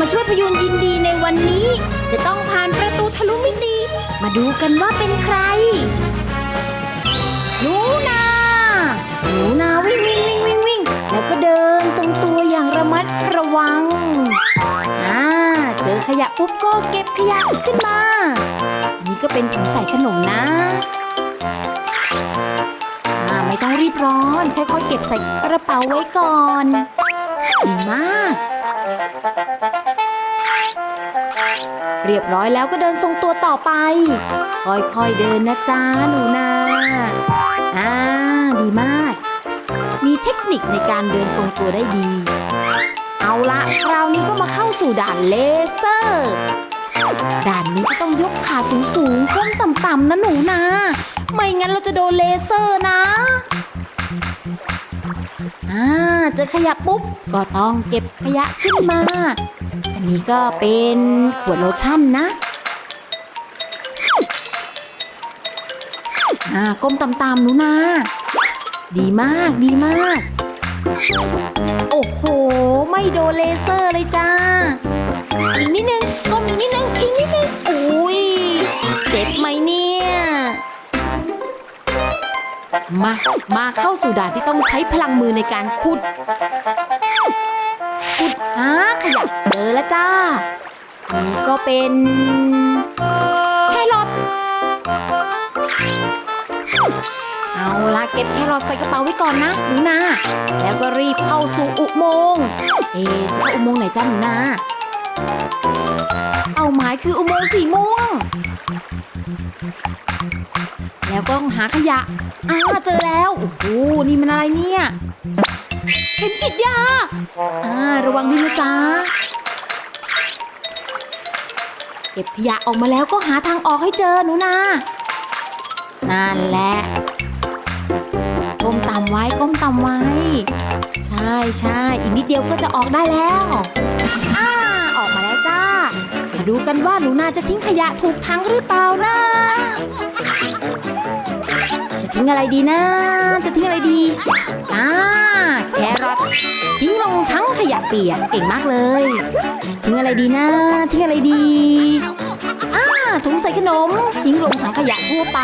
มาช่วยพยุนยินดีในวันนี้ จะต้องผ่านประตูทะลุมิติ มาดูกันว่าเป็นใครหนูนาหนูนาวิ่งวิ่งวิ่งวิ่งวิ่งแล้วก็เดินทรงตัวอย่างระมัดระวังอ่าเจอขยะปุ๊บก็เก็บขยะขึ้นมา นี่ก็เป็นถุงใส่ขนมนะอ่าไม่ต้องรีบร้อน ค่อยๆ เก็บใส่กระเป๋าไว้ก่อน ดีมาก เรียบร้อยแล้วก็เดินทรงตัวต่อไป ค่อยๆเดินนะจ๊ะหนูนาอ่าดีมาก มีเทคนิคในการเดินทรงตัวได้ดี เอาละคราวนี้ก็มาเข้าสู่ด่านเลเซอร์ด่านนี้จะต้องยกขาสูงๆก้มต่ำๆนะหนูนาไม่งั้นเราจะโดนเลเซอร์นะ อ่าเจอขยะปุ๊บ ก็ต้องเก็บขยะขึ้นมา อันนี้ก็เป็นขวดโลชั่นนะอ่าก้มต่ำๆหนูนาดีมากดีมาก โอ้โห ไม่โดนเลเซอร์เลยจ้า อีกนิดนึงก้มอีกนิดนึง มา มาเข้าสู่ด่านที่ต้องใช้พลังมือในการขุด ขุดหาขยะเจอแล้วจ้า นี่ก็เป็น แครอท เอาละเก็บแครอทใส่กระเป๋าไว้ก่อนนะหนูนา แล้วก็รีบเข้าสู่อุโมงค์ เอะจะเข้าอุโมงค์ไหนจ้าหนูนาเอาหมายคืออุโมงค์สีม่วง ต้องหาขยะอ่าเจอแล้ว โอ้โห นี่มันอะไรเนี่ย เข็มฉีดยาอ่าระวังด้วยนะจ๊ะ เก็บขยะออกมาแล้วก็หาทางออกให้เจอหนูนา นั่นแหละก้มต่ำไว้ก้มต่ำไว้ ใช่ใช่อีกนิดเดียวก็จะออกได้แล้วอ่าออกมาแล้วจ้ามาดูกันว่าหนูนาจะทิ้งขยะถูกทางหรือเปล่านะ งอะไรดีนะ จะทิ้งอะไรดีอ่าแครอททิ้งลงทั้งขยะเปียกเก่งมากเลย ทิ้งอะไรดีนะ ทิ้งอะไรดีอ่าถุงใส่ขนม ทิ้งลงถังขยะทั่วไป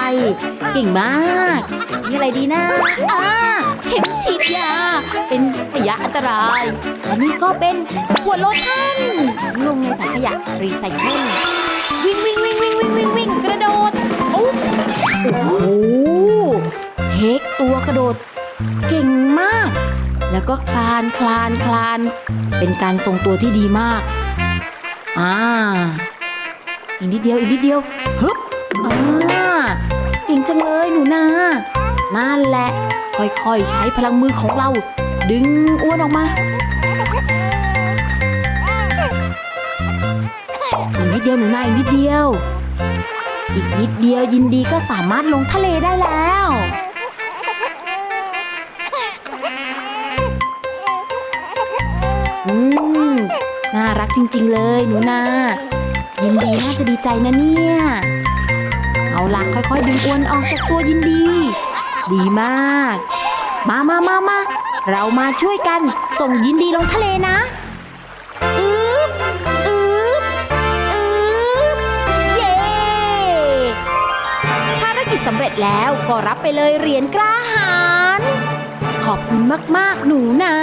เก่งมากทิ้งอะไรดีนะอ่าเข็มฉีดยา เป็นขยะอันตรายและนี่ก็เป็นขวดโลชั่นลงในถังขยะรีไซเคิลวิ่งวิ่งวิ่งวิ่งวิ่งวิ่งวิ่งกระโดด กระโดดเก่งมาก แล้วก็คลานคลานคลาน เป็นการทรงตัวที่ดีมาก อ่า อีกนิดเดียวอีกนิดเดียวฮึบอ่าเก่งจังเลยหนูนา นั่นแหละ ค่อยๆใช้พลังมือของเรา ดึงอ้วนออกมาอีกนิดเดียวหนูนาอีกนิดเดียว อีกนิดเดียวยินดีก็สามารถลงทะเลได้แล้ว อืม น่ารักจริง ๆ เลยหนูนายินดีน่าจะดีใจนะเนี่ย เอาล่ะค่อยๆ ดึงอวนออกจากตัวยินดี ดีมาก มามามามาเรามาช่วยกันส่งยินดีลงทะเลนะอึ๊บอึ๊บอึ๊บเย้ภารกิจสำเร็จแล้วก็รับไปเลยเหรียญกล้าหาญขอบคุณมาก ๆ หนูนา